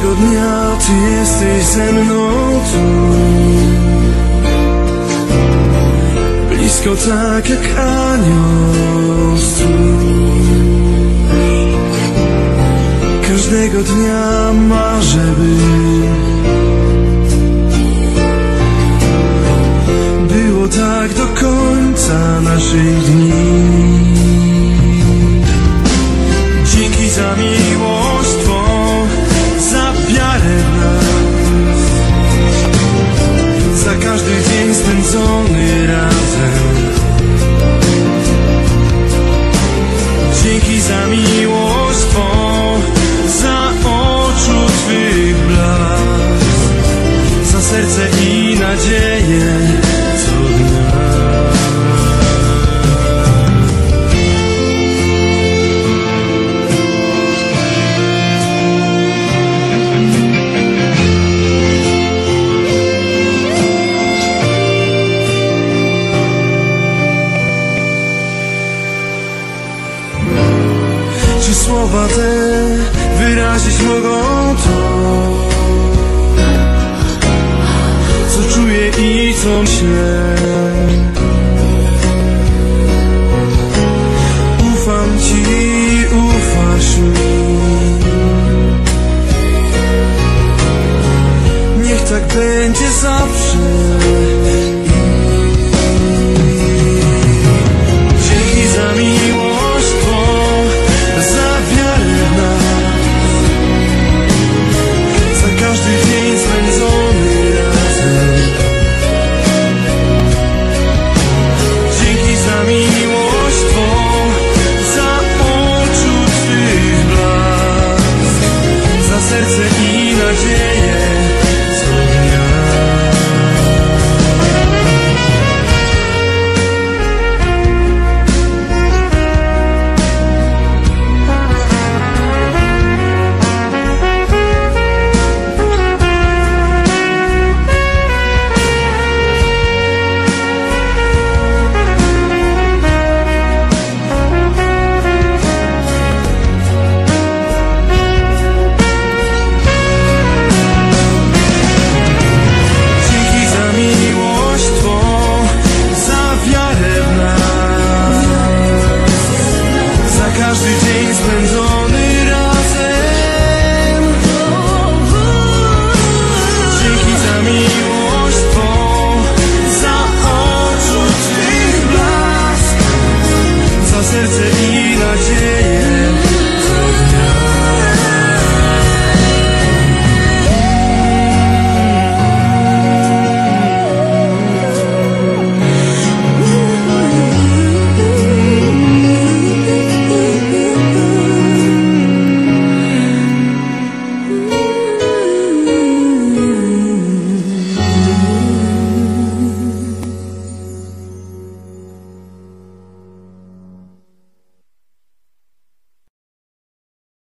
Każdego dnia Ty jesteś ze mną tu. Blisko tak jak anioł Każdego dnia marzę by serce i nadzieję. Co dnia Czy słowa te wyrazić mogą? to kłócą się. Ufam Ci, ufasz mi. Niech tak będzie zawsze.